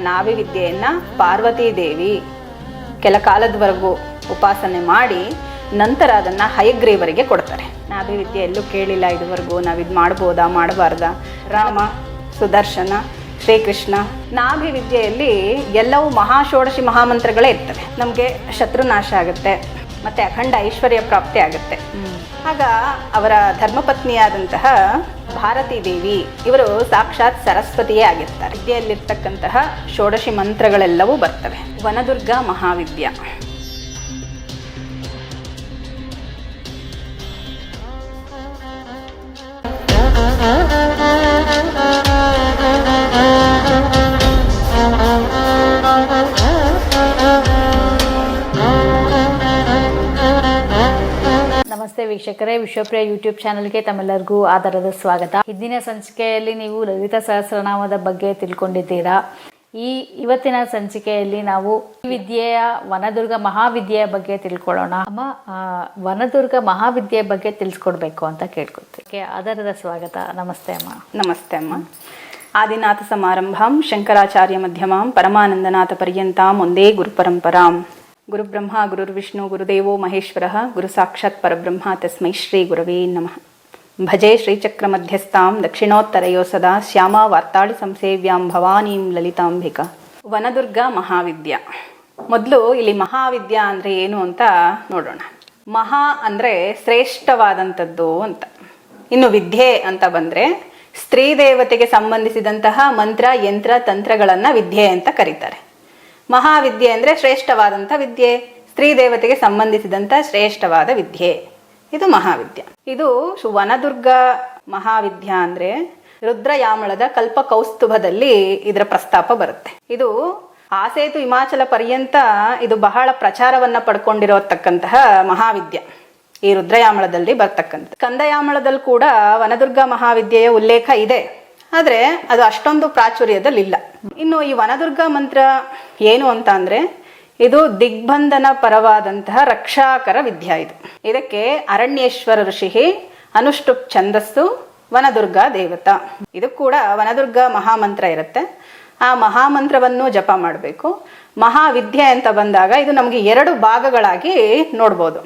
ನಾಭಿ ವಿದ್ಯೆಯನ್ನು ಪಾರ್ವತಿ ದೇವಿ ಕೆಲ ಕಾಲದವರೆಗೂ ಉಪಾಸನೆ ಮಾಡಿ ನಂತರ ಅದನ್ನು ಹೈಗ್ರೇವರಿಗೆ ಕೊಡ್ತಾರೆ. ನಾವಿ ವಿದ್ಯೆ ಎಲ್ಲೂ ಕೇಳಿಲ್ಲ ಇದುವರೆಗೂ, ನಾವಿದು ಮಾಡ್ಬೋದಾ, ಮಾಡಬಾರ್ದಾ? ರಾಮ, ಸುದರ್ಶನ, ಶ್ರೀಕೃಷ್ಣ ನಾಭಿ ವಿದ್ಯೆಯಲ್ಲಿ ಎಲ್ಲವೂ ಮಹಾಷೋಡಶಿ ಮಹಾಮಂತ್ರಗಳೇ ಇರ್ತವೆ. ನಮಗೆ ಶತ್ರುನಾಶ ಆಗುತ್ತೆ. ಮತ್ತೆ ಅಖಂಡ ಐಶ್ವರ್ಯ ಪ್ರಾಪ್ತಿ ಆಗುತ್ತೆ. ಆಗ ಅವರ ಧರ್ಮಪತ್ನಿಯಾದಂತಹ ಭಾರತೀ ದೇವಿ ಇವರು ಸಾಕ್ಷಾತ್ ಸರಸ್ವತಿಯೇ ಆಗಿರ್ತಾರೆ. ವಿದ್ಯೆಯಲ್ಲಿರ್ತಕ್ಕಂತಹ ಷೋಡಶಿ ಮಂತ್ರಗಳೆಲ್ಲವೂ ಬರ್ತವೆ. ವನದುರ್ಗ ಮಹಾವಿದ್ಯಾ. ನಮಸ್ತೆ ವೀಕ್ಷಕರೇ. ವಿಶ್ವಪ್ರಿಯ ಯೂಟ್ಯೂಬ್ ಚಾನಲ್ಗೆ ತಮ್ಮೆಲ್ಲರಿಗೂ ಆಧಾರದ ಸ್ವಾಗತ. ಇಂದಿನ ಸಂಚಿಕೆಯಲ್ಲಿ ನೀವು ಲಲಿತ ಸಹಸ್ರನಾಮದ ಬಗ್ಗೆ ತಿಳ್ಕೊಂಡಿದ್ದೀರಾ? ಈ ಇವತ್ತಿನ ಸಂಚಿಕೆಯಲ್ಲಿ ನಾವು ವಿದ್ಯೆಯ ವನದುರ್ಗ ಮಹಾವಿದ್ಯೆಯ ಬಗ್ಗೆ ತಿಳ್ಕೊಳ್ಳೋಣ. ಅಮ್ಮ ವನದುರ್ಗ ಮಹಾವಿದ್ಯೆಯ ಬಗ್ಗೆ ತಿಳಿಸ್ಕೊಡ್ಬೇಕು ಅಂತ ಕೇಳ್ಕೊತೀವಿ. ಆಧಾರದ ಸ್ವಾಗತ. ನಮಸ್ತೆ ಅಮ್ಮ. ನಮಸ್ತೆ ಅಮ್ಮ. ಆದಿನಾಥ ಸಮಾರಂಭಾಂ, ಶಂಕರಾಚಾರ್ಯ ಮಧ್ಯಮಾಂ, ಪರಮಾನಂದನಾಥ ಪರ್ಯಂತಾಂ, ಒಂದೇ ಗುರುಪರಂಪರಾಂ. ಗುರುಬ್ರಹ್ಮ, ಗುರುರ್ವಿಷ್ಣು, ಗುರುದೇವೋ ಮಹೇಶ್ವರ, ಗುರು ಸಾಕ್ಷಾತ್ ಪರಬ್ರಹ್ಮ ತಸ್ಮೈ ಶ್ರೀ ಗುರವೇ ನಮಃ. ಭಜೆ ಶ್ರೀಚಕ್ರ ಮಧ್ಯಸ್ಥಾಂ, ದಕ್ಷಿಣೋತ್ತರಯೋ ಸದಾ, ಶ್ಯಾಮ ವಾರ್ತಾಳಿ ಸಂಸೇವ್ಯಾಂ ಭವಾನೀಂ ಲಲಿತಾಂಬಿಕ. ವನದುರ್ಗ ಮಹಾವಿದ್ಯಾ. ಮೊದಲು ಇಲ್ಲಿ ಮಹಾವಿದ್ಯಾ ಅಂದ್ರೆ ಏನು ಅಂತ ನೋಡೋಣ. ಮಹಾ ಅಂದ್ರೆ ಶ್ರೇಷ್ಠವಾದಂಥದ್ದು ಅಂತ. ಇನ್ನು ವಿದ್ಯೆ ಅಂತ ಬಂದ್ರೆ ಸ್ತ್ರೀ ದೇವತೆಗೆ ಸಂಬಂಧಿಸಿದಂತಹ ಮಂತ್ರ, ಯಂತ್ರ, ತಂತ್ರಗಳನ್ನು ವಿದ್ಯೆ ಅಂತ ಕರೀತಾರೆ. ಮಹಾವಿದ್ಯೆ ಅಂದ್ರೆ ಶ್ರೇಷ್ಠವಾದಂಥ ವಿದ್ಯೆ. ಸ್ತ್ರೀ ದೇವತೆಗೆ ಸಂಬಂಧಿಸಿದಂಥ ಶ್ರೇಷ್ಠವಾದ ವಿದ್ಯೆ. ಇದು ಮಹಾವಿದ್ಯೆ. ಇದು ವನದುರ್ಗ ಮಹಾವಿದ್ಯಾ ಅಂದ್ರೆ ರುದ್ರಯಾಮಳದ ಕಲ್ಪ ಕೌಸ್ತುಭದಲ್ಲಿ ಇದರ ಪ್ರಸ್ತಾಪ ಬರುತ್ತೆ. ಇದು ಆಸೇತು ಹಿಮಾಚಲ ಪರ್ಯಂತ ಇದು ಬಹಳ ಪ್ರಚಾರವನ್ನ ಪಡ್ಕೊಂಡಿರತಕ್ಕಂತಹ ಮಹಾವಿದ್ಯೆ. ಈ ರುದ್ರಯಾಮಳದಲ್ಲಿ ಬರ್ತಕ್ಕಂಥ ಕಂದಯಾಮಳದಲ್ಲಿ ಕೂಡ ವನದುರ್ಗ ಮಹಾವಿದ್ಯೆಯ ಉಲ್ಲೇಖ ಇದೆ. ಆದರೆ ಅದು ಅಷ್ಟೊಂದು ಪ್ರಾಚುರ್ಯದಲ್ಲಿಲ್ಲ. ಇನ್ನು ಈ ವನದುರ್ಗ ಮಂತ್ರ ಏನು ಅಂತ ಅಂದರೆ ಇದು ದಿಗ್ಬಂಧನ ಪರವಾದಂತಹ ರಕ್ಷಾಕರ ವಿದ್ಯಾ ಇದು. ಇದಕ್ಕೆ ಅರಣ್ಯೇಶ್ವರ ಋಷಿ ಅನುಷ್ಠುಪ್ ಛಂದಸ್ಸು ವನದುರ್ಗ ದೇವತಾ. ಇದು ಕೂಡ ವನದುರ್ಗ ಮಹಾಮಂತ್ರ ಇರುತ್ತೆ. ಆ ಮಹಾಮಂತ್ರವನ್ನು ಜಪ ಮಾಡಬೇಕು. ಮಹಾವಿದ್ಯೆ ಅಂತ ಬಂದಾಗ ಇದು ನಮಗೆ ಎರಡು ಭಾಗಗಳಾಗಿ ನೋಡ್ಬೋದು.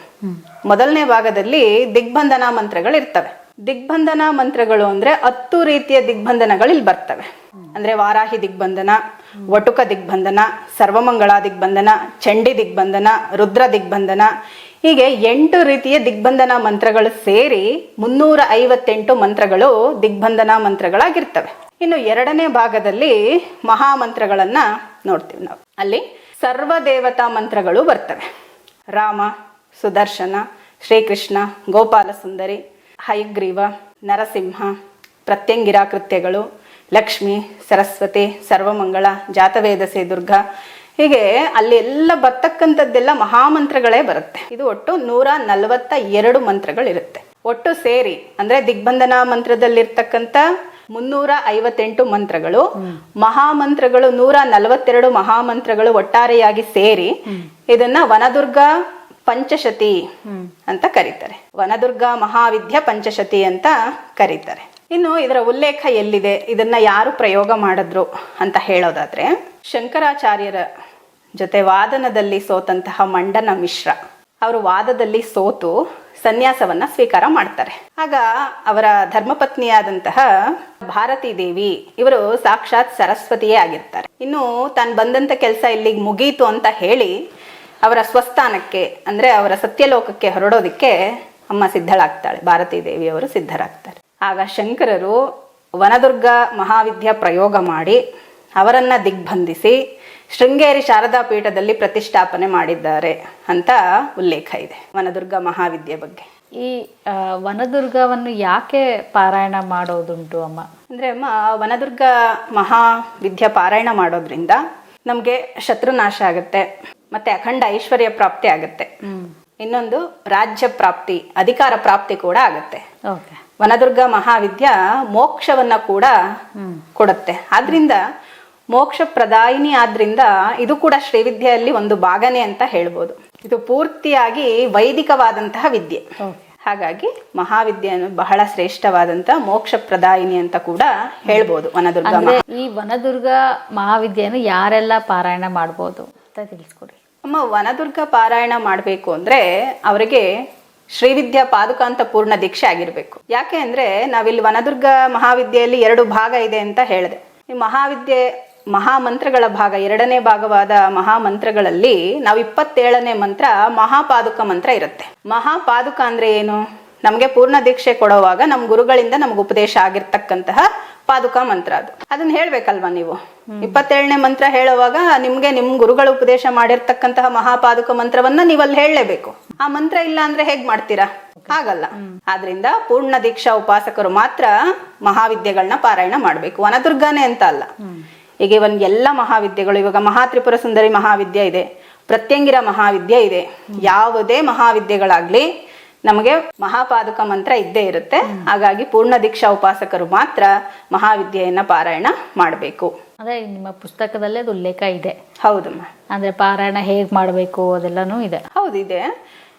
ಮೊದಲನೇ ಭಾಗದಲ್ಲಿ ದಿಗ್ಬಂಧನ ಮಂತ್ರಗಳು ಇರ್ತವೆ ದಿಗ್ಬಂಧನ ಮಂತ್ರಗಳು ಅಂದ್ರೆ ಹತ್ತು ರೀತಿಯ ದಿಗ್ಬಂಧನಗಳು ಇಲ್ಲಿ ಬರ್ತವೆ. ಅಂದ್ರೆ ವಾರಾಹಿ ದಿಗ್ಬಂಧನ, ವಟುಕ ದಿಗ್ಬಂಧನ, ಸರ್ವಮಂಗಳ ದಿಗ್ಬಂಧನ, ಚಂಡಿ ದಿಗ್ಬಂಧನ, ರುದ್ರ ದಿಗ್ಬಂಧನ. ಹೀಗೆ ಎಂಟು ರೀತಿಯ ದಿಗ್ಬಂಧನ ಮಂತ್ರಗಳು ಸೇರಿ ಮುನ್ನೂರ ಐವತ್ತೆಂಟು ಮಂತ್ರಗಳು ದಿಗ್ಬಂಧನ ಮಂತ್ರಗಳಾಗಿರ್ತವೆ. ಇನ್ನು ಎರಡನೇ ಭಾಗದಲ್ಲಿ ಮಹಾಮಂತ್ರಗಳನ್ನ ನೋಡ್ತೀವಿ ನಾವು. ಅಲ್ಲಿ ಸರ್ವ ದೇವತಾ ಮಂತ್ರಗಳು ಬರ್ತವೆ. ರಾಮ, ಸುದರ್ಶನ, ಶ್ರೀಕೃಷ್ಣ, ಗೋಪಾಲ ಸುಂದರಿ ಹಯಗ್ರೀವ ನರಸಿಂಹ ಪ್ರತ್ಯಂಗಿರಾ ಕೃತ್ಯಗಳು ಲಕ್ಷ್ಮಿ ಸರಸ್ವತಿ ಸರ್ವಮಂಗಳ ಜಾತವೇದಸೆ ದುರ್ಗ. ಹೀಗೆ ಅಲ್ಲಿ ಎಲ್ಲ ಬರ್ತಕ್ಕಂಥದ್ದೆಲ್ಲ ಮಹಾಮಂತ್ರಗಳೇ ಬರುತ್ತೆ. ಇದು ಒಟ್ಟು ನೂರ ನಲವತ್ತ ಎರಡು ಮಂತ್ರಗಳಿರುತ್ತೆ. ಒಟ್ಟು ಸೇರಿ ಅಂದ್ರೆ ದಿಗ್ಬಂಧನ ಮಂತ್ರದಲ್ಲಿರ್ತಕ್ಕಂಥ ಮುನ್ನೂರ ಐವತ್ತೆಂಟು ಮಂತ್ರಗಳು ಮಹಾಮಂತ್ರಗಳು ನೂರ ನಲವತ್ತೆರಡು ಮಹಾಮಂತ್ರಗಳು ಒಟ್ಟಾರೆಯಾಗಿ ಸೇರಿ ಇದನ್ನ ವನದುರ್ಗ ಪಂಚಶತಿ ಅಂತ ಕರೀತಾರೆ. ವನದುರ್ಗ ಮಹಾವಿದ್ಯ ಪಂಚಶತಿ ಅಂತ ಕರೀತಾರೆ. ಇನ್ನು ಇದರ ಉಲ್ಲೇಖ ಎಲ್ಲಿದೆ? ಇದನ್ನ ಯಾರು ಪ್ರಯೋಗ ಮಾಡಿದ್ರು ಅಂತ ಹೇಳೋದಾದ್ರೆ, ಶಂಕರಾಚಾರ್ಯರ ಜೊತೆ ವಾದನದಲ್ಲಿ ಸೋತಂತಹ ಮಂಡನ ಮಿಶ್ರ, ಅವರು ವಾದದಲ್ಲಿ ಸೋತು ಸನ್ಯಾಸವನ್ನ ಸ್ವೀಕಾರ ಮಾಡ್ತಾರೆ. ಆಗ ಅವರ ಧರ್ಮಪತ್ನಿಯಾದಂತಹ ಭಾರತೀ ದೇವಿ, ಇವರು ಸಾಕ್ಷಾತ್ ಸರಸ್ವತಿಯೇ ಆಗಿರ್ತಾರೆ. ಇನ್ನು ತಾನು ಬಂದಂತ ಕೆಲಸ ಇಲ್ಲಿಗೆ ಮುಗೀತು ಅಂತ ಹೇಳಿ ಅವರ ಸ್ವಸ್ಥಾನಕ್ಕೆ ಅಂದ್ರೆ ಅವರ ಸತ್ಯಲೋಕಕ್ಕೆ ಹೊರಡೋದಿಕ್ಕೆ ಅಮ್ಮ ಸಿದ್ಧಳಾಗ್ತಾಳೆ ಭಾರತೀ ದೇವಿಯವರು ಸಿದ್ಧರಾಗ್ತಾರೆ. ಆಗ ಶಂಕರರು ವನದುರ್ಗ ಮಹಾವಿದ್ಯಾ ಪ್ರಯೋಗ ಮಾಡಿ ಅವರನ್ನ ದಿಗ್ಬಂಧಿಸಿ ಶೃಂಗೇರಿ ಶಾರದಾ ಪೀಠದಲ್ಲಿ ಪ್ರತಿಷ್ಠಾಪನೆ ಮಾಡಿದ್ದಾರೆ ಅಂತ ಉಲ್ಲೇಖ ಇದೆ ವನದುರ್ಗ ಮಹಾವಿದ್ಯೆ ಬಗ್ಗೆ. ಈ ವನದುರ್ಗವನ್ನು ಯಾಕೆ ಪಾರಾಯಣ ಮಾಡೋದುಂಟು ಅಮ್ಮ? ಅಂದ್ರೆ ಅಮ್ಮ ವನದುರ್ಗ ಮಹಾವಿದ್ಯ ಪಾರಾಯಣ ಮಾಡೋದ್ರಿಂದ ನಮಗೆ ಶತ್ರುನಾಶ ಆಗುತ್ತೆ. ಮತ್ತೆ ಅಖಂಡ ಐಶ್ವರ್ಯ ಪ್ರಾಪ್ತಿ ಆಗುತ್ತೆ. ಇನ್ನೊಂದು ರಾಜ್ಯ ಪ್ರಾಪ್ತಿ ಅಧಿಕಾರ ಪ್ರಾಪ್ತಿ ಕೂಡ ಆಗುತ್ತೆ. ವನದುರ್ಗ ಮಹಾವಿದ್ಯ ಮೋಕ್ಷವನ್ನ ಕೂಡ ಕೊಡುತ್ತೆ. ಆದ್ರಿಂದ ಮೋಕ್ಷ ಪ್ರದಾಯಿನಿ ಆದ್ರಿಂದ ಇದು ಕೂಡ ಶ್ರೀವಿದ್ಯೆಯಲ್ಲಿ ಒಂದು ಭಾಗನೆ ಅಂತ ಹೇಳ್ಬೋದು. ಇದು ಪೂರ್ತಿಯಾಗಿ ವೈದಿಕವಾದಂತಹ ವಿದ್ಯೆ. ಹಾಗಾಗಿ ಮಹಾವಿದ್ಯೆ ಅನ್ನೋದು ಬಹಳ ಶ್ರೇಷ್ಠವಾದಂತಹ ಮೋಕ್ಷ ಪ್ರದಾಯಿನಿ ಅಂತ ಕೂಡ ಹೇಳ್ಬೋದು ವನದುರ್ಗ ಈ ವನದುರ್ಗ ಮಹಾವಿದ್ಯೆಯನ್ನು ಯಾರೆಲ್ಲ ಪಾರಾಯಣ ಮಾಡ್ಬೋದು ಅಂತ ತಿಳಿಸ್ಕೊಡಿ. ಅಮ್ಮ ವನದುರ್ಗ ಪಾರಾಯಣ ಮಾಡಬೇಕು ಅಂದ್ರೆ ಅವರಿಗೆ ಶ್ರೀವಿದ್ಯಾ ಪಾದುಕಾಂತ ಪೂರ್ಣ ದೀಕ್ಷೆ ಆಗಿರಬೇಕು. ಯಾಕೆ ಅಂದ್ರೆ ನಾವಿಲ್ಲಿ ವನದುರ್ಗ ಮಹಾವಿದ್ಯೆಯಲ್ಲಿ ಎರಡು ಭಾಗ ಇದೆ ಅಂತ ಹೇಳಿದೆ. ಈ ಮಹಾವಿದ್ಯೆ ಮಹಾಮಂತ್ರಗಳ ಭಾಗ, ಎರಡನೇ ಭಾಗವಾದ ಮಹಾಮಂತ್ರಗಳಲ್ಲಿ ನಾವು ಇಪ್ಪತ್ತೇಳನೇ ಮಂತ್ರ ಮಹಾಪಾದುಕ ಮಂತ್ರ ಇರುತ್ತೆ. ಮಹಾಪಾದುಕ ಅಂದ್ರೆ ಏನು? ನಮಗೆ ಪೂರ್ಣ ದೀಕ್ಷೆ ಕೊಡೋವಾಗ ನಮ್ಮ ಗುರುಗಳಿಂದ ನಮ್ಗೆ ಉಪದೇಶ ಆಗಿರ್ತಕ್ಕಂತಹ ಪಾದುಕ ಮಂತ್ರ ಅದು. ಅದನ್ನ ಹೇಳ್ಬೇಕಲ್ವಾ ನೀವು? ಇಪ್ಪತ್ತೇಳನೇ ಮಂತ್ರ ಹೇಳುವಾಗ ನಿಮ್ಗೆ ನಿಮ್ ಗುರುಗಳು ಉಪದೇಶ ಮಾಡಿರ್ತಕ್ಕಂತಹ ಮಹಾಪಾದುಕ ಮಂತ್ರವನ್ನ ನೀವಲ್ಲಿ ಹೇಳಲೇಬೇಕು. ಆ ಮಂತ್ರ ಇಲ್ಲ ಅಂದ್ರೆ ಹೇಗ್ ಮಾಡ್ತೀರಾ? ಆಗಲ್ಲ. ಆದ್ರಿಂದ ಪೂರ್ಣ ದೀಕ್ಷಾ ಉಪಾಸಕರು ಮಾತ್ರ ಮಹಾವಿದ್ಯೆಗಳನ್ನ ಪಾರಾಯಣ ಮಾಡ್ಬೇಕು. ವನದುರ್ಗಾನೇ ಅಂತ ಅಲ್ಲ. ಈಗ ಇವನ್ ಎಲ್ಲ ಮಹಾವಿದ್ಯೆಗಳು ಇವಾಗ ಮಹಾ ತ್ರಿಪುರ ಸುಂದರಿ ಮಹಾವಿದ್ಯೆ ಇದೆ. ಪ್ರತ್ಯಂಗಿರ ಮಹಾವಿದ್ಯೆ ಇದೆ. ಯಾವುದೇ ಮಹಾವಿದ್ಯೆಗಳಾಗ್ಲಿ ನಮಗೆ ಮಹಾಪಾದುಕ ಮಂತ್ರ ಇದ್ದೇ ಇರುತ್ತೆ. ಹಾಗಾಗಿ ಪೂರ್ಣ ದೀಕ್ಷಾ ಉಪಾಸಕರು ಮಾತ್ರ ಮಹಾವಿದ್ಯೆಯನ್ನ ಪಾರಾಯಣ ಮಾಡಬೇಕು. ಅದೇ ನಿಮ್ಮ ಪುಸ್ತಕದಲ್ಲೇ ಅದು ಉಲ್ಲೇಖ ಇದೆ. ಹೌದು ಅಂದ್ರೆ ಪಾರಾಯಣ ಹೇಗ್ ಮಾಡಬೇಕು ಅದೆಲ್ಲಾನು ಇದೆ. ಹೌದು ಇದೆ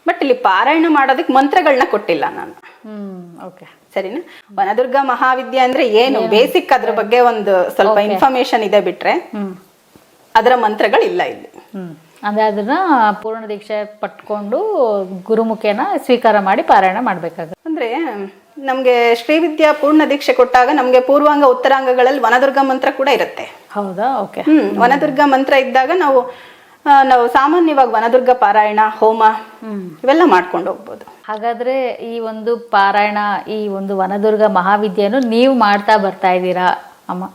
ಬಟ್ ಇಲ್ಲಿ ಪಾರಾಯಣ ಮಾಡೋದಕ್ಕೆ ಮಂತ್ರಗಳನ್ನ ಕೊಟ್ಟಿಲ್ಲ ನಾನು. ಓಕೆ. ಸರಿನಾ? ವನದುರ್ಗ ಮಹಾವಿದ್ಯೆ ಅಂದ್ರೆ ಏನು? ಬೇಸಿಕ್ ಅದ್ರ ಬಗ್ಗೆ ಒಂದು ಸ್ವಲ್ಪ ಇನ್ಫಾರ್ಮೇಶನ್ ಇದೆ ಬಿಟ್ರೆ ಅದರ ಮಂತ್ರಗಳಿಲ್ಲ ಇಲ್ಲಿ. ಅಂದ್ರೆ ಅದನ್ನು ಪೂರ್ಣ ದೀಕ್ಷೆ ಪಟ್ಕೊಂಡು ಗುರುಮುಖೇನ ಸ್ವೀಕಾರ ಮಾಡಿ ಪಾರಾಯಣ ಮಾಡ್ಬೇಕಾಗುತ್ತೆ. ಅಂದ್ರೆ ನಮಗೆ ಶ್ರೀವಿದ್ಯಾ ಪೂರ್ಣ ದೀಕ್ಷೆ ಕೊಟ್ಟಾಗ ನಮಗೆ ಪೂರ್ವಾಂಗ ಉತ್ತರಾಂಗಗಳಲ್ಲಿ ವನದುರ್ಗ ಮಂತ್ರ ಕೂಡ ಇರುತ್ತೆ. ಹೌದಾ? ಓಕೆ ಹ್ಮ್ ವನದುರ್ಗ ಮಂತ್ರ ಇದ್ದಾಗ ನಾವು ನಾವು ಸಾಮಾನ್ಯವಾಗಿ ವನದುರ್ಗ ಪಾರಾಯಣ ಹೋಮ. ಇವೆಲ್ಲ ಮಾಡ್ಕೊಂಡು ಹೋಗ್ಬೋದು. ಹಾಗಾದ್ರೆ ಈ ಒಂದು ಪಾರಾಯಣ ಈ ಒಂದು ವನದುರ್ಗ ಮಹಾವಿದ್ಯೆಯನ್ನು ನೀವು ಮಾಡ್ತಾ ಬರ್ತಾ ಇದ್ದೀರಾ ಅಮ್ಮ?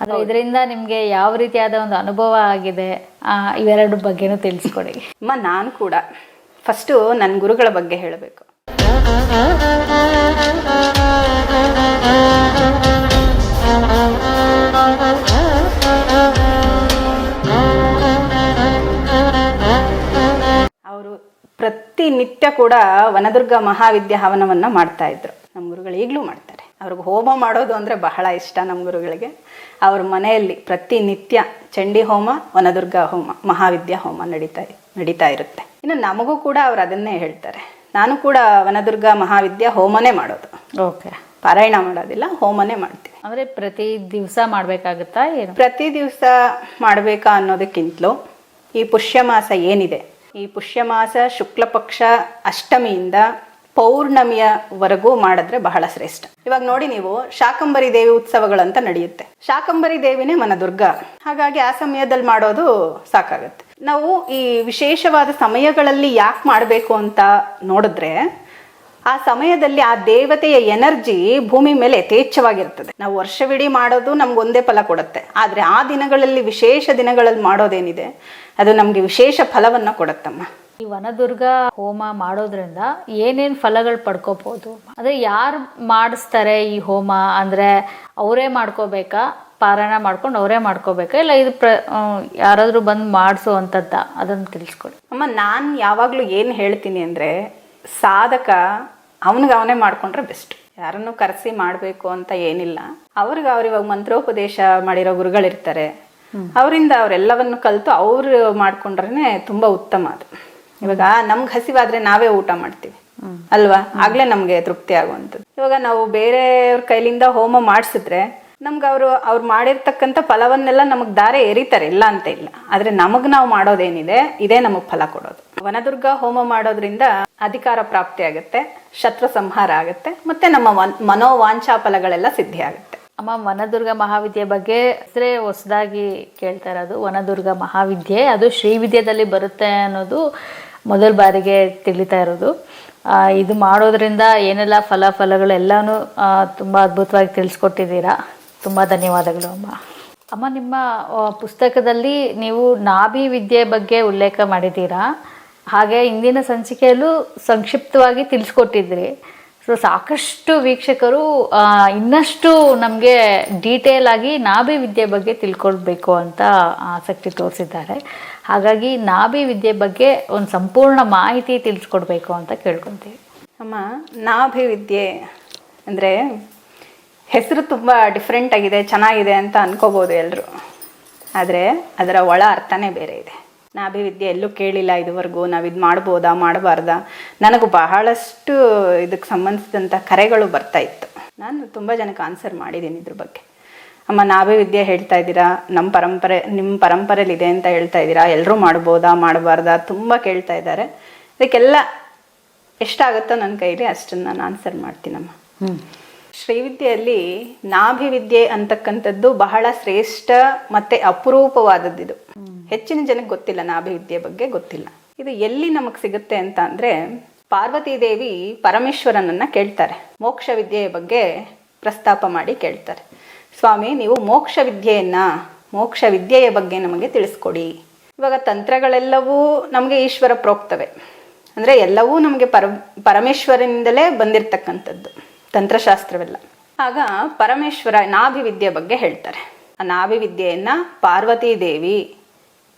ಆದ್ರೆ ಇದರಿಂದ ನಿಮ್ಗೆ ಯಾವ ರೀತಿಯಾದ ಒಂದು ಅನುಭವ ಆಗಿದೆ? ಆ, ಇವೆರಡು ಬಗ್ಗೆನೂ ತಿಳಿಸ್ಕೊಡಿ. ಅಮ್ಮ ನಾನು ಕೂಡ. ಫಸ್ಟು ನನ್ನ ಗುರುಗಳ ಬಗ್ಗೆ ಹೇಳಬೇಕು. ಅವರು ಪ್ರತಿನಿತ್ಯ ಕೂಡ ವನದುರ್ಗ ಮಹಾವಿದ್ಯಾ ಹವನವನ್ನ ಮಾಡ್ತಾ ಇದ್ರು. ನಮ್ಮ ಗುರುಗಳು ಈಗಲೂ ಮಾಡ್ತಾರೆ. ಅವ್ರಿಗೆ ಹೋಮ ಮಾಡೋದು ಅಂದ್ರೆ ಬಹಳ ಇಷ್ಟ ನಮ್ಮ ಗುರುಗಳಿಗೆ. ಅವ್ರ ಮನೆಯಲ್ಲಿ ಪ್ರತಿನಿತ್ಯ ಚಂಡಿ ಹೋಮ ವನದುರ್ಗ ಹೋಮ ಮಹಾವಿದ್ಯಾ ಹೋಮ ನಡೀತಾ ನಡೀತಾ ಇರುತ್ತೆ. ಇನ್ನು ನಮಗೂ ಕೂಡ ಅವ್ರು ಅದನ್ನೇ ಹೇಳ್ತಾರೆ. ನಾನು ಕೂಡ ವನದುರ್ಗ ಮಹಾವಿದ್ಯಾ ಹೋಮನೇ ಮಾಡೋದು. ಓಕೆ. ಪಾರಾಯಣ ಮಾಡೋದಿಲ್ಲ ಹೋಮನೇ ಮಾಡ್ತೀವಿ. ಅಂದ್ರೆ ಪ್ರತಿ ದಿವಸ ಮಾಡ್ಬೇಕಾಗುತ್ತಾ ಏನು? ಪ್ರತಿ ದಿವಸ ಮಾಡಬೇಕಾ ಅನ್ನೋದಕ್ಕಿಂತಲೂ ಈ ಪುಷ್ಯ ಮಾಸ ಏನಿದೆ? ಈ ಪುಷ್ಯಮಾಸ ಶುಕ್ಲ ಪಕ್ಷ ಅಷ್ಟಮಿಯಿಂದ ಪೌರ್ಣಮಿಯವರೆಗೂ ಮಾಡಿದ್ರೆ ಬಹಳ ಶ್ರೇಷ್ಠ. ಇವಾಗ ನೋಡಿ ನೀವು ಶಾಕಂಬರಿ ದೇವಿ ಉತ್ಸವಗಳಂತ ನಡೆಯುತ್ತೆ. ಶಾಕಂಬರಿ ದೇವಿನೇ ಮನದುರ್ಗ. ಹಾಗಾಗಿ ಆ ಸಮಯದಲ್ಲಿ ಮಾಡೋದು ಸಾಕಾಗತ್ತೆ. ನಾವು ಈ ವಿಶೇಷವಾದ ಸಮಯಗಳಲ್ಲಿ ಯಾಕೆ ಮಾಡಬೇಕು ಅಂತ ನೋಡಿದ್ರೆ, ಆ ಸಮಯದಲ್ಲಿ ಆ ದೇವತೆಯ ಎನರ್ಜಿ ಭೂಮಿ ಮೇಲೆ ಯಥೇಚ್ಛವಾಗಿರ್ತದೆ. ನಾವು ವರ್ಷವಿಡೀ ಮಾಡೋದು ನಮ್ಗೆ ಒಂದೇ ಫಲ ಕೊಡುತ್ತೆ. ಆದರೆ ಆ ದಿನಗಳಲ್ಲಿ, ವಿಶೇಷ ದಿನಗಳಲ್ಲಿ ಮಾಡೋದೇನಿದೆ, ಅದು ನಮಗೆ ವಿಶೇಷ ಫಲವನ್ನ ಕೊಡುತ್ತಮ್ಮ. ಈ ವನದುರ್ಗ ಹೋಮ ಮಾಡೋದ್ರಿಂದ ಏನೇನ್ ಫಲಗಳು ಪಡ್ಕೋಬಹುದು ಅಂದ್ರೆ ಯಾರು ಮಾಡಿಸ್ತಾರೆ ಈ ಹೋಮ? ಅಂದ್ರೆ ಅವರೇ ಮಾಡ್ಕೋಬೇಕಾ? ಪಾರಾಯಣ ಮಾಡ್ಕೊಂಡು ಅವರೇ ಮಾಡ್ಕೋಬೇಕಾ? ಇಲ್ಲ ಇದು ಪ್ರ ಯಾರಾದ್ರೂ ಬಂದು ಮಾಡಿಸುವಂಥದ್ದ? ಅದನ್ನ ತಿಳಿಸ್ಕೊಡಿ. ಅಮ್ಮ ನಾನು ಯಾವಾಗಲೂ ಏನು ಹೇಳ್ತೀನಿ ಅಂದರೆ ಸಾಧಕ ಅವನಿಗೆ ಅವನೇ ಮಾಡ್ಕೊಂಡ್ರೆ ಬೆಸ್ಟ್. ಯಾರನ್ನು ಕರೆಸಿ ಮಾಡಬೇಕು ಅಂತ ಏನಿಲ್ಲ. ಅವ್ರಿಗೆ ಅವ್ರಿವಾಗ ಇವಾಗ ಮಂತ್ರೋಪದೇಶ ಮಾಡಿರೋ ಗುರುಗಳಿರ್ತಾರೆ. ಅವರಿಂದ ಅವರೆಲ್ಲವನ್ನು ಕಲಿತು ಅವರು ಮಾಡ್ಕೊಂಡ್ರೆ ತುಂಬಾ ಉತ್ತಮ ಅದು. ಇವಾಗ ನಮ್ಗೆ ಹಸಿವಾದ್ರೆ ನಾವೇ ಊಟ ಮಾಡ್ತೀವಿ. ಅಲ್ವಾ? ಆಗ್ಲೇ ನಮ್ಗೆ ತೃಪ್ತಿ ಆಗುವಂಥದ್ದು. ಇವಾಗ ನಾವು ಬೇರೆಯವ್ರ ಕೈಲಿಂದ ಹೋಮ ಮಾಡಿಸಿದ್ರೆ ನಮ್ಗೆ ಅವರು ಅವ್ರು ಮಾಡಿರ್ತಕ್ಕಂಥ ಫಲವನ್ನೆಲ್ಲ ನಮಗೆ ದಾರೆ ಎರಿತಾರೆ ಇಲ್ಲ ಅಂತ ಇಲ್ಲ. ಆದ್ರೆ ನಮಗ್ ನಾವು ಮಾಡೋದೇನಿದೆ ಇದೇ ನಮಗ್ ಫಲ ಕೊಡೋದು. ವನದುರ್ಗ ಹೋಮ ಮಾಡೋದ್ರಿಂದ ಅಧಿಕಾರ ಪ್ರಾಪ್ತಿ ಆಗುತ್ತೆ ಶತ್ರ ಸಂಹಾರ ಆಗುತ್ತೆ ಮತ್ತೆ ನಮ್ಮ ಮನೋವಾಂಛಾ ಫಲಗಳೆಲ್ಲ ಸಿದ್ಧಿ ಆಗುತ್ತೆ. ಅಮ್ಮ ವನದುರ್ಗ ಮಹಾವಿದ್ಯೆ ಬಗ್ಗೆ ಹೆಸರೇ ಹೊಸದಾಗಿ ಕೇಳ್ತಾ ಇರೋದು. ವನದುರ್ಗ ಮಹಾವಿದ್ಯೆ ಅದು ಶ್ರೀವಿದ್ಯದಲ್ಲಿ ಬರುತ್ತೆ ಅನ್ನೋದು ಮೊದಲ ಬಾರಿಗೆ ತಿಳಿತಾ ಇರೋದು. ಇದು ಮಾಡೋದ್ರಿಂದ ಏನೆಲ್ಲ ಎಲ್ಲಾನು ತುಂಬಾ ಅದ್ಭುತವಾಗಿ ತಿಳಿಸ್ಕೊಟ್ಟಿದ್ದೀರಾ. ತುಂಬ ಧನ್ಯವಾದಗಳು ಅಮ್ಮ. ಅಮ್ಮ, ನಿಮ್ಮ ಪುಸ್ತಕದಲ್ಲಿ ನೀವು ನಾಭಿ ವಿದ್ಯೆ ಬಗ್ಗೆ ಉಲ್ಲೇಖ ಮಾಡಿದ್ದೀರಾ. ಹಾಗೆ ಇಂದಿನ ಸಂಚಿಕೆಯಲ್ಲೂ ಸಂಕ್ಷಿಪ್ತವಾಗಿ ತಿಳಿಸ್ಕೊಟ್ಟಿದ್ರಿ. ಸೊ ಸಾಕಷ್ಟು ವೀಕ್ಷಕರು ಇನ್ನಷ್ಟು ನಮಗೆ ಡೀಟೇಲ್ ಆಗಿ ನಾಭಿ ವಿದ್ಯೆ ಬಗ್ಗೆ ತಿಳ್ಕೊಳ್ಬೇಕು ಅಂತ ಆಸಕ್ತಿ ತೋರಿಸಿದ್ದಾರೆ. ಹಾಗಾಗಿ ನಾಭಿ ವಿದ್ಯೆ ಬಗ್ಗೆ ಒಂದು ಸಂಪೂರ್ಣ ಮಾಹಿತಿ ತಿಳಿಸ್ಕೊಡ್ಬೇಕು ಅಂತ ಕೇಳ್ಕೊತೀವಿ. ಅಮ್ಮ, ನಾಭಿ ವಿದ್ಯೆ ಅಂದರೆ ಹೆಸರು ತುಂಬ ಡಿಫ್ರೆಂಟ್ ಆಗಿದೆ, ಚೆನ್ನಾಗಿದೆ ಅಂತ ಅನ್ಕೋಬೋದು ಎಲ್ಲರೂ ಆದರೆ ಅದರ ಒಳ ಅರ್ಥನೇ ಬೇರೆ ಇದೆ. ನಾಭಿವಿದ್ಯೆ ಎಲ್ಲೂ ಕೇಳಿಲ್ಲ ಇದುವರೆಗೂ, ನಾವು ಇದು ಮಾಡ್ಬೋದಾ, ಮಾಡಬಾರ್ದಾ? ನನಗೂ ಬಹಳಷ್ಟು ಇದಕ್ಕೆ ಸಂಬಂಧಿಸಿದಂಥ ಕರೆಗಳು ಬರ್ತಾ ಇತ್ತು. ನಾನು ತುಂಬ ಜನಕ್ಕೆ ಆನ್ಸರ್ ಮಾಡಿದ್ದೀನಿ ಇದ್ರ ಬಗ್ಗೆ. ಅಮ್ಮ ನಾಭಿವಿದ್ಯೆ ಹೇಳ್ತಾ ಇದ್ದೀರಾ? ನಮ್ಮ ಪರಂಪರೆ ನಿಮ್ಮ ಪರಂಪರೆಯಲ್ಲಿ ಇದೆ ಅಂತ ಹೇಳ್ತಾ ಇದ್ದೀರಾ? ಎಲ್ಲರೂ ಮಾಡ್ಬೋದಾ ಮಾಡಬಾರ್ದಾ ತುಂಬ ಕೇಳ್ತಾ ಇದ್ದಾರೆ. ಇದಕ್ಕೆಲ್ಲ ಎಷ್ಟಾಗುತ್ತೋ ನನ್ನ ಕೈಲಿ ಅಷ್ಟನ್ನು ನಾನು ಆನ್ಸರ್ ಮಾಡ್ತೀನಮ್ಮ. ಶ್ರೀವಿದ್ಯೆಯಲ್ಲಿ ನಾಭಿವಿದ್ಯೆ ಅಂತಕ್ಕಂಥದ್ದು ಬಹಳ ಶ್ರೇಷ್ಠ ಮತ್ತೆ ಅಪರೂಪವಾದದ್ದಿದು. ಹೆಚ್ಚಿನ ಜನಕ್ಕೆ ಗೊತ್ತಿಲ್ಲ ನಾಭಿವಿದ್ಯೆ ಬಗ್ಗೆ ಗೊತ್ತಿಲ್ಲ. ಇದು ಎಲ್ಲಿ ನಮಗೆ ಸಿಗುತ್ತೆ ಅಂತ ಅಂದರೆ ಪಾರ್ವತಿ ದೇವಿ ಪರಮೇಶ್ವರನನ್ನ ಕೇಳ್ತಾರೆ. ಮೋಕ್ಷ ವಿದ್ಯೆಯ ಬಗ್ಗೆ ಪ್ರಸ್ತಾಪ ಮಾಡಿ ಕೇಳ್ತಾರೆ. ಸ್ವಾಮಿ, ನೀವು ಮೋಕ್ಷ ವಿದ್ಯೆಯನ್ನ, ಮೋಕ್ಷ ವಿದ್ಯೆಯ ಬಗ್ಗೆ ನಮಗೆ ತಿಳಿಸ್ಕೊಡಿ. ಇವಾಗ ತಂತ್ರಗಳೆಲ್ಲವೂ ನಮಗೆ ಈಶ್ವರ ಪ್ರೋಕ್ತವೆ. ಅಂದರೆ ಎಲ್ಲವೂ ನಮಗೆ ಪರ, ಪರಮೇಶ್ವರನಿಂದಲೇ ಬಂದಿರತಕ್ಕಂಥದ್ದು, ತಂತ್ರಶಾಸ್ತ್ರವೆಲ್ಲ. ಆಗ ಪರಮೇಶ್ವರ ನಾಭಿವಿದ್ಯೆ ಬಗ್ಗೆ ಹೇಳ್ತಾರೆ. ಆ ನಾಭಿವಿದ್ಯೆಯನ್ನ ಪಾರ್ವತೀ ದೇವಿ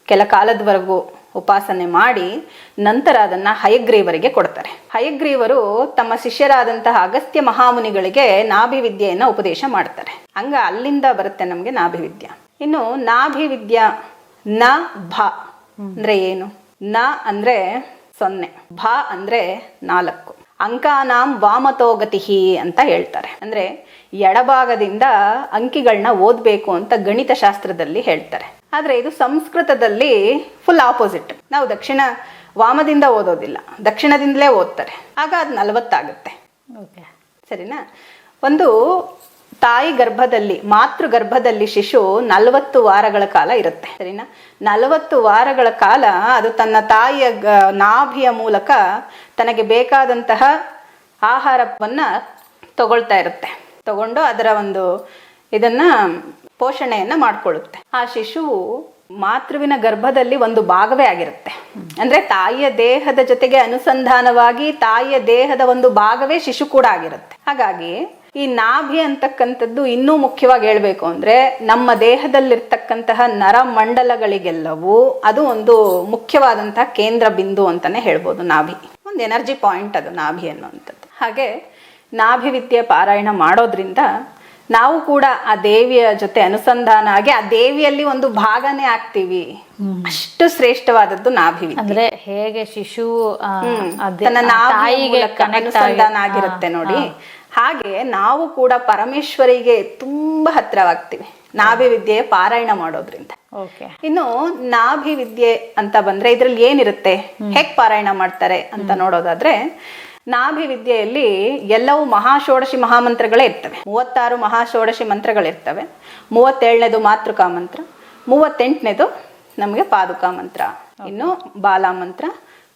ಕೆಲ ಕಾಲದವರೆಗೂ ಉಪಾಸನೆ ಮಾಡಿ ನಂತರ ಅದನ್ನ ಹಯಗ್ರೀವರಿಗೆ ಕೊಡ್ತಾರೆ. ಹಯಗ್ರೀವರು ತಮ್ಮ ಶಿಷ್ಯರಾದಂತಹ ಅಗಸ್ತ್ಯ ಮಹಾಮುನಿಗಳಿಗೆ ನಾಭಿವಿದ್ಯೆಯನ್ನು ಉಪದೇಶ ಮಾಡ್ತಾರೆ. ಹಂಗ ಅಲ್ಲಿಂದ ಬರುತ್ತೆ ನಮಗೆ ನಾಭಿವಿದ್ಯ. ಇನ್ನು ನಾಭಿವಿದ್ಯ ನ ಭ ಅಂದ್ರೆ ಏನು? ನ ಅಂದ್ರೆ ಸೊನ್ನೆ, ಭ ಅಂದ್ರೆ ನಾಲ್ಕು. ಅಂಕಾನಾಂ ವಾಮತೋಗತಿ ಅಂತ ಹೇಳ್ತಾರೆ. ಅಂದ್ರೆ ಎಡಭಾಗದಿಂದ ಅಂಕಿಗಳನ್ನ ಓದ್ಬೇಕು ಅಂತ ಗಣಿತ ಶಾಸ್ತ್ರದಲ್ಲಿ ಹೇಳ್ತಾರೆ. ಆದ್ರೆ ಇದು ಸಂಸ್ಕೃತದಲ್ಲಿ ಫುಲ್ ಆಪೋಸಿಟ್ ನಾವು ದಕ್ಷಿಣ ವಾಮದಿಂದ ಓದೋದಿಲ್ಲ. ದಕ್ಷಿಣದಿಂದಲೇ ಓದ್ತಾರೆ. ಆಗ ಅದು ನಲವತ್ತಾಗುತ್ತೆ. ಓಕೆ. ಸರಿನಾ? ಒಂದು ತಾಯಿ ಗರ್ಭದಲ್ಲಿ ಮಾತೃ ಗರ್ಭದಲ್ಲಿ ಶಿಶು ನಲವತ್ತು ವಾರಗಳ ಕಾಲ ಇರುತ್ತೆ. ಸರಿನಾ? ನಲವತ್ತು ವಾರಗಳ ಕಾಲ ಅದು ತನ್ನ ತಾಯಿಯ ನಾಭಿಯ ಮೂಲಕ ತನಗೆ ಬೇಕಾದಂತಹ ಆಹಾರವನ್ನು ತಗೊಳ್ತಾ ಇರುತ್ತೆ. ತಗೊಂಡು ಅದರ ಒಂದು ಇದನ್ನ ಪೋಷಣೆಯನ್ನ ಮಾಡ್ಕೊಳ್ಳುತ್ತೆ. ಆ ಶಿಶುವು ಮಾತೃವಿನ ಗರ್ಭದಲ್ಲಿ ಒಂದು ಭಾಗವೇ ಆಗಿರುತ್ತೆ. ಅಂದ್ರೆ ತಾಯಿಯ ದೇಹದ ಜೊತೆಗೆ ಅನುಸಂಧಾನವಾಗಿ ತಾಯಿಯ ದೇಹದ ಒಂದು ಭಾಗವೇ ಶಿಶು ಕೂಡ ಆಗಿರುತ್ತೆ. ಹಾಗಾಗಿ ಈ ನಾಭಿ ಅಂತಕ್ಕಂಥದ್ದು ಇನ್ನೂ ಮುಖ್ಯವಾಗಿ ಹೇಳ್ಬೇಕು ಅಂದ್ರೆ ನಮ್ಮ ದೇಹದಲ್ಲಿರ್ತಕ್ಕಂತಹ ನರಮಂಡಲಗಳಿಗೆಲ್ಲವೂ ಅದು ಒಂದು ಮುಖ್ಯವಾದಂತಹ ಕೇಂದ್ರ ಬಿಂದು ಅಂತಾನೆ ಹೇಳ್ಬೋದು ನಾಭಿ. ಒಂದು ಎನರ್ಜಿ ಪಾಯಿಂಟ್ ಅದು ನಾಭಿ ಅನ್ನುವಂಥದ್ದು ಹಾಗೆ ನಾಭಿ ವಿದ್ಯೆ ಪಾರಾಯಣ ಮಾಡೋದ್ರಿಂದ ನಾವು ಕೂಡ ಆ ದೇವಿಯ ಜೊತೆ ಅನುಸಂಧಾನ ಆಗಿ ಆ ದೇವಿಯಲ್ಲಿ ಒಂದು ಭಾಗನೇ ಆಗ್ತೀವಿ. ಅಷ್ಟು ಶ್ರೇಷ್ಠವಾದದ್ದು ನಾಭಿ ಅಂದ್ರೆ ಹೇಗೆ ಶಿಶು ತಾಯಿಗೆ ಅನುಸಂಧಾನ ಆಗಿರುತ್ತೆ ನೋಡಿ. ಹಾಗೆ ನಾವು ಕೂಡ ಪರಮೇಶ್ವರಿಗೆ ತುಂಬಾ ಹತ್ರವಾಗ್ತೀವಿ ನಾಭಿ ವಿದ್ಯೆ ಪಾರಾಯಣ ಮಾಡೋದ್ರಿಂದ. ಇನ್ನು ನಾಭಿ ವಿದ್ಯೆ ಅಂತ ಬಂದ್ರೆ ಇದ್ರಲ್ಲಿ ಏನಿರುತ್ತೆ? ಹೇಗ್ ಪಾರಾಯಣ ಮಾಡ್ತಾರೆ ಅಂತ ನೋಡೋದಾದ್ರೆ ನಾಭಿ ವಿದ್ಯೆಯಲ್ಲಿ ಎಲ್ಲವೂ ಮಹಾಷೋಡಶಿ ಮಹಾಮಂತ್ರಗಳೇ ಇರ್ತವೆ. ಮೂವತ್ತಾರು ಮಹಾಷೋಡಶಿ ಮಂತ್ರಗಳಿರ್ತವೆ. ಮೂವತ್ತೇಳನೇದು ಮಾತೃಕಾ ಮಂತ್ರ, ಮೂವತ್ತೆಂಟನೇದು ನಮಗೆ ಪಾದುಕಾ ಮಂತ್ರ. ಇನ್ನು ಬಾಲಾ ಮಂತ್ರ,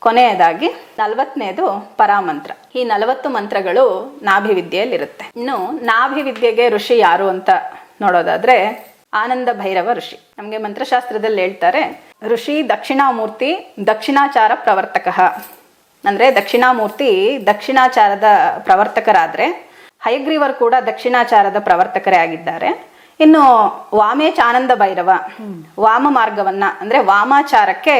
ಕೊನೆಯದಾಗಿ ನಲವತ್ತನೇದು ಪರಾಮಂತ್ರ. ಈ ನಲವತ್ತು ಮಂತ್ರಗಳು ನಾಭಿವಿದ್ಯೆಯಲ್ಲಿರುತ್ತೆ. ಇನ್ನು ನಾಭಿವಿದ್ಯೆಗೆ ಋಷಿ ಯಾರು ಅಂತ ನೋಡೋದಾದ್ರೆ ಆನಂದ ಭೈರವ ಋಷಿ. ನಮಗೆ ಮಂತ್ರಶಾಸ್ತ್ರದಲ್ಲಿ ಹೇಳ್ತಾರೆ, ಋಷಿ ದಕ್ಷಿಣಾಮೂರ್ತಿ ದಕ್ಷಿಣಾಚಾರ ಪ್ರವರ್ತಕ. ಅಂದ್ರೆ ದಕ್ಷಿಣಾಮೂರ್ತಿ ದಕ್ಷಿಣಾಚಾರದ ಪ್ರವರ್ತಕರಾದರೆ ಹಯಗ್ರೀವರು ಕೂಡ ದಕ್ಷಿಣಾಚಾರದ ಪ್ರವರ್ತಕರೇ ಆಗಿದ್ದಾರೆ. ಇನ್ನು ವಾಮೇಚ ಆನಂದ ಭೈರವ ವಾಮ ಮಾರ್ಗವನ್ನ ಅಂದ್ರೆ ವಾಮಾಚಾರಕ್ಕೆ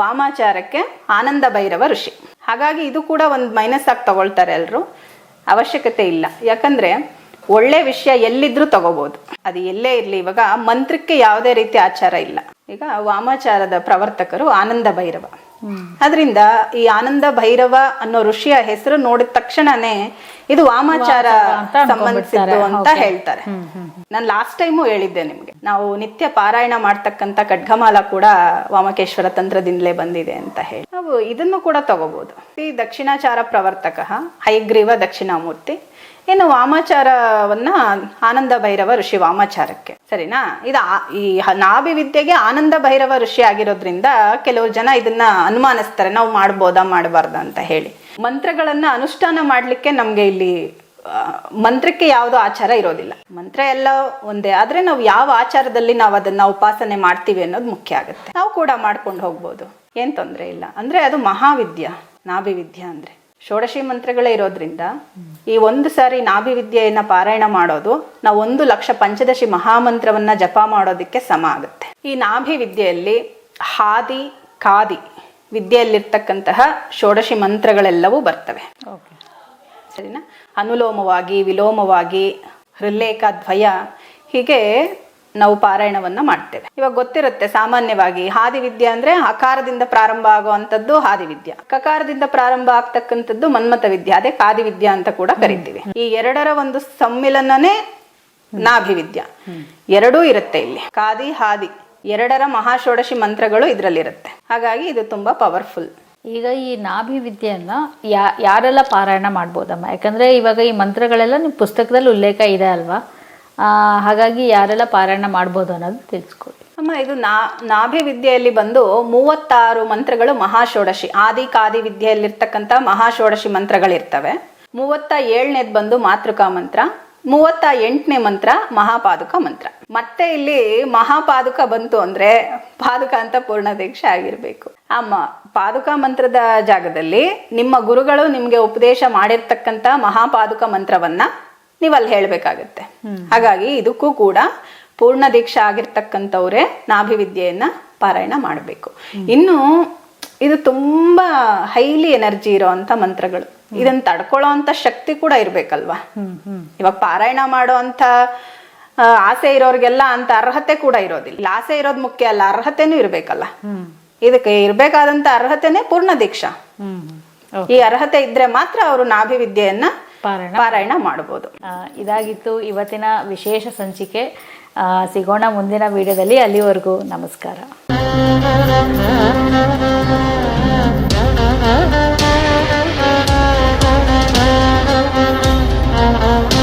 ವಾಮಾಚಾರಕ್ಕೆ ಆನಂದ ಭೈರವ ಋಷಿ. ಹಾಗಾಗಿ ಇದು ಕೂಡ ಒಂದು ಮೈನಸ್ ಆಗಿ ತಗೊಳ್ತಾರೆ ಎಲ್ಲರೂ ಅವಶ್ಯಕತೆ ಇಲ್ಲ. ಯಾಕಂದ್ರೆ ಒಳ್ಳೆ ವಿಷಯ ಎಲ್ಲಿದ್ರೂ ತಗೋಬಹುದು ಅದು ಎಲ್ಲೇ ಇರ್ಲಿ ಇವಾಗ ಮಂತ್ರಕ್ಕೆ ಯಾವುದೇ ರೀತಿ ಆಚಾರ ಇಲ್ಲ. ಈಗ ವಾಮಾಚಾರದ ಪ್ರವರ್ತಕರು ಆನಂದ ಭೈರವ. ಅದರಿಂದ ಈ ಆನಂದ ಭೈರವ ಅನ್ನೋ ಋಷಿಯ ಹೆಸರು ನೋಡಿದ ತಕ್ಷಣನೇ ಇದು ವಾಮಾಚಾರ ಸಂಬಂಧಿಸಿದ್ದು ಅಂತ ಹೇಳ್ತಾರೆ. ನಾನು ಲಾಸ್ಟ್ ಟೈಮು ಹೇಳಿದ್ದೆ ನಿಮ್ಗೆ. ನಾವು ನಿತ್ಯ ಪಾರಾಯಣ ಮಾಡ್ತಕ್ಕಂಥ ಖಡ್ಗಮಾಲ ಕೂಡ ವಾಮಕೇಶ್ವರ ತಂತ್ರದಿಂದಲೇ ಬಂದಿದೆ ಅಂತ ಹೇಳಿ. ನಾವು ಇದನ್ನು ಕೂಡ ತಗೋಬಹುದು ಈ ದಕ್ಷಿಣಾಚಾರ ಪ್ರವರ್ತಕ ಹೈಗ್ರೀವ ದಕ್ಷಿಣಾಮೂರ್ತಿ. ಇನ್ನು ವಾಮಾಚಾರವನ್ನ ಆನಂದ ಭೈರವ ಋಷಿ ವಾಮಾಚಾರಕ್ಕೆ. ಸರಿನಾ? ಇದು ಈ ನಾಭಿ ವಿದ್ಯೆಗೆ ಆನಂದ ಭೈರವ ಋಷಿ ಆಗಿರೋದ್ರಿಂದ ಕೆಲವು ಜನ ಇದನ್ನ ಅನುಮಾನಿಸ್ತಾರೆ, ನಾವು ಮಾಡ್ಬೋದಾ, ಮಾಡಬಾರ್ದಾ? ಅಂತ ಹೇಳಿ. ಮಂತ್ರಗಳನ್ನ ಅನುಷ್ಠಾನ ಮಾಡ್ಲಿಕ್ಕೆ ನಮ್ಗೆ ಇಲ್ಲಿ ಮಂತ್ರಕ್ಕೆ ಯಾವುದೋ ಆಚಾರ ಇರೋದಿಲ್ಲ. ಮಂತ್ರ ಎಲ್ಲ ಒಂದೇ, ಆದ್ರೆ ನಾವು ಯಾವ ಆಚಾರದಲ್ಲಿ ನಾವು ಅದನ್ನ ಉಪಾಸನೆ ಮಾಡ್ತೀವಿ ಅನ್ನೋದು ಮುಖ್ಯ ಆಗುತ್ತೆ. ನಾವು ಕೂಡ ಮಾಡ್ಕೊಂಡು ಹೋಗ್ಬೋದು. ಏನ್ ತೊಂದರೆ ಇಲ್ಲ. ಅಂದ್ರೆ ಅದು ಮಹಾವಿದ್ಯ ನಾಭಿ ವಿದ್ಯಾ ಅಂದ್ರೆ. ಷೋಡಶಿ ಮಂತ್ರಗಳೇ ಇರೋದ್ರಿಂದ ಈ ಒಂದು ಸಾರಿ ನಾಭಿ ವಿದ್ಯೆಯನ್ನ ಪಾರಾಯಣ ಮಾಡೋದು ನಾವು ಒಂದು ಲಕ್ಷ ಪಂಚದಶಿ ಮಹಾಮಂತ್ರವನ್ನ ಜಪ ಮಾಡೋದಕ್ಕೆ ಸಮ ಆಗುತ್ತೆ. ಈ ನಾಭಿ ವಿದ್ಯೆಯಲ್ಲಿ ಹಾದಿ ಕಾದಿ ವಿದ್ಯೆಯಲ್ಲಿರ್ತಕ್ಕಂತಹ ಷೋಡಶಿ ಮಂತ್ರಗಳೆಲ್ಲವೂ ಬರ್ತವೆ. ಸರಿನಾ? ಅನುಲೋಮವಾಗಿ ವಿಲೋಮವಾಗಿ ಹೃಲ್ಲೇಖ ದ್ವಯ ಹೀಗೆ ನಾವು ಪಾರಾಯಣವನ್ನ ಮಾಡ್ತೇವೆ. ಇವಾಗ ಗೊತ್ತಿರುತ್ತೆ ಸಾಮಾನ್ಯವಾಗಿ ಹಾದಿವಿದ್ಯೆ ಅಂದ್ರೆ ಅಕಾರದಿಂದ ಪ್ರಾರಂಭ ಆಗುವಂತದ್ದು ಹಾದಿವಿದ್ಯ ಕಕಾರದಿಂದ ಪ್ರಾರಂಭ ಆಗ್ತಕ್ಕಂಥದ್ದು ಮನ್ಮತ ವಿದ್ಯೆ, ಅದೇ ಕಾದಿವಿದ್ಯಾ ಅಂತ ಕೂಡ ಕರಿತೀವಿ. ಈ ಎರಡರ ಒಂದು ಸಮ್ಮಿಲನನೇ ನಾಭಿವಿದ್ಯ ಎರಡೂ ಇರುತ್ತೆ ಇಲ್ಲಿ. ಕಾದಿ, ಹಾದಿ ಎರಡರ ಮಹಾಷೋಡಶಿ ಮಂತ್ರಗಳು ಇದರಲ್ಲಿರುತ್ತೆ. ಹಾಗಾಗಿ ಇದು ತುಂಬಾ ಪವರ್ಫುಲ್ ಈಗ ಈ ನಾಭಿ ವಿದ್ಯೆಯನ್ನ ಯಾರೆಲ್ಲ ಪಾರಾಯಣ ಮಾಡ್ಬೋದಮ್ಮ? ಯಾಕಂದ್ರೆ ಇವಾಗ ಈ ಮಂತ್ರಗಳೆಲ್ಲ ನಿಮ್ಮ ಪುಸ್ತಕದಲ್ಲಿ ಉಲ್ಲೇಖ ಇದೆ ಅಲ್ವಾ? ಹಾಗಾಗಿ ಯಾರೆಲ್ಲ ಪಾರಾಯಣ ಮಾಡ್ಬೋದು ಅನ್ನೋದು ತಿಳಿಸ್ಕೊಡಿ. ಅಮ್ಮ, ಇದು ನಾ, ನಾಭಿ ವಿದ್ಯೆಯಲ್ಲಿ ಬಂದು ಮೂವತ್ತಾರು ಮಂತ್ರಗಳು ಮಹಾಷೋಡಶಿ ಆದಿ ಕಾದಿ ವಿದ್ಯೆಯಲ್ಲಿರ್ತಕ್ಕಂಥ ಮಹಾಷೋಡಶಿ ಮಂತ್ರಗಳಿರ್ತವೆ. ಮೂವತ್ತ ಏಳನೇದ್ ಬಂದು ಮಾತೃಕಾ ಮಂತ್ರ, ಮೂವತ್ತ ಎಂಟನೇ ಮಂತ್ರ ಮಹಾಪಾದುಕ ಮಂತ್ರ. ಮತ್ತೆ ಇಲ್ಲಿ ಮಹಾಪಾದುಕ ಬಂತು ಅಂದ್ರೆ ಪಾದುಕ ಅಂತ ಪೂರ್ಣ ದೀಕ್ಷೆ ಆಗಿರ್ಬೇಕು. ಅಮ್ಮ, ಪಾದುಕ ಮಂತ್ರದ ಜಾಗದಲ್ಲಿ ನಿಮ್ಮ ಗುರುಗಳು ನಿಮ್ಗೆ ಉಪದೇಶ ಮಾಡಿರ್ತಕ್ಕಂಥ ಮಹಾಪಾದುಕ ಮಂತ್ರವನ್ನ ನೀವು ಅಲ್ಲಿ ಹೇಳ್ಬೇಕಾಗತ್ತೆ. ಹಾಗಾಗಿ ಇದಕ್ಕೂ ಕೂಡ ಪೂರ್ಣ ದೀಕ್ಷಾ ಆಗಿರ್ತಕ್ಕಂಥವ್ರೆ ನಾಭಿವಿದ್ಯೆಯನ್ನ ಪಾರಾಯಣ ಮಾಡಬೇಕು. ಇನ್ನು ಇದು ತುಂಬಾ ಹೈಲಿ ಎನರ್ಜಿ ಇರೋಂಥ ಮಂತ್ರಗಳು. ಇದನ್ನ ತಡ್ಕೊಳ್ಳೋ ಅಂತ ಶಕ್ತಿ ಕೂಡ ಇರ್ಬೇಕಲ್ವಾ? ಇವಾಗ ಪಾರಾಯಣ ಮಾಡೋ ಅಂತ ಆಸೆ ಇರೋರಿಗೆಲ್ಲ ಅಂತ ಅರ್ಹತೆ ಕೂಡ ಇರೋದಿಲ್ಲ. ಆಸೆ ಇರೋದು ಮುಖ್ಯ ಅಲ್ಲ, ಅರ್ಹತೆನೂ ಇರ್ಬೇಕಲ್ಲ. ಇದಕ್ಕೆ ಇರ್ಬೇಕಾದಂತ ಅರ್ಹತೆನೇ ಪೂರ್ಣ ದೀಕ್ಷಾ. ಈ ಅರ್ಹತೆ ಇದ್ರೆ ಮಾತ್ರ ಅವರು ನಾಭಿವಿದ್ಯೆಯನ್ನ ಪಾರಾಯಣ ಪಾರಾಯಣ ಮಾಡಬಹುದು. ಇದಾಗಿತ್ತು ಇವತ್ತಿನ ವಿಶೇಷ ಸಂಚಿಕೆ. ಸಿಗೋಣ ಮುಂದಿನ ವಿಡಿಯೋದಲ್ಲಿ ಅಲ್ಲಿವರೆಗೂ ನಮಸ್ಕಾರ.